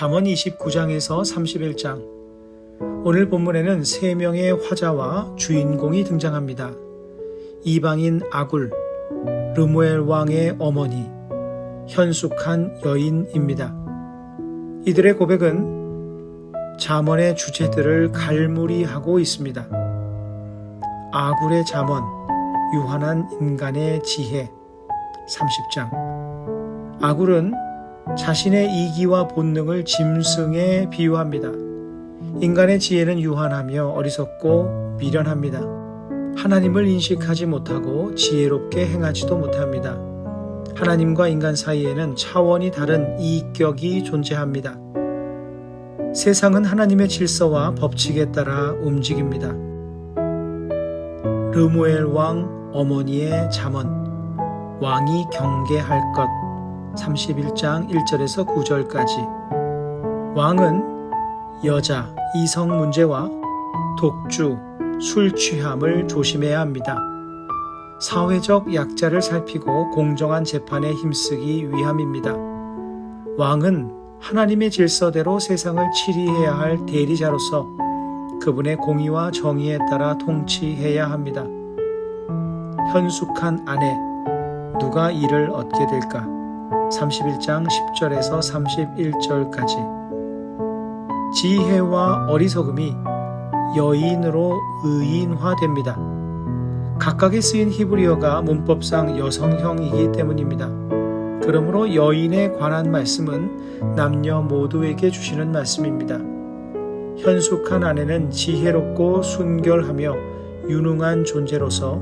잠언 29장에서 31장. 오늘 본문에는 세 명의 화자와 주인공이 등장합니다. 이방인 아굴, 르무엘 왕의 어머니, 현숙한 여인입니다. 이들의 고백은 잠언의 주제들을 갈무리하고 있습니다. 아굴의 잠언, 유한한 인간의 지혜, 30장. 아굴은 자신의 이기와 본능을 짐승에 비유합니다. 인간의 지혜는 유한하며 어리석고 미련합니다. 하나님을 인식하지 못하고 지혜롭게 행하지도 못합니다. 하나님과 인간 사이에는 차원이 다른 이격이 존재합니다. 세상은 하나님의 질서와 법칙에 따라 움직입니다. 르무엘 왕 어머니의 잠언 왕이 경계할 것 31장 1절에서 9절까지 왕은 여자, 이성 문제와 독주, 술 취함을 조심해야 합니다. 사회적 약자를 살피고 공정한 재판에 힘쓰기 위함입니다. 왕은 하나님의 질서대로 세상을 치리해야 할 대리자로서 그분의 공의와 정의에 따라 통치해야 합니다. 현숙한 아내, 누가 이를 얻게 될까? 31장 10절에서 31절까지. 지혜와 어리석음이 여인으로 의인화됩니다. 각각에 쓰인 히브리어가 문법상 여성형이기 때문입니다. 그러므로 여인에 관한 말씀은 남녀 모두에게 주시는 말씀입니다. 현숙한 아내는 지혜롭고 순결하며 유능한 존재로서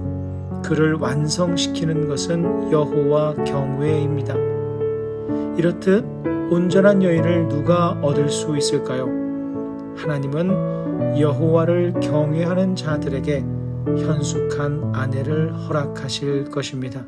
그를 완성시키는 것은 여호와 경외입니다. 이렇듯 온전한 여인을 누가 얻을 수 있을까요? 하나님은 여호와를 경외하는 자들에게 현숙한 아내를 허락하실 것입니다.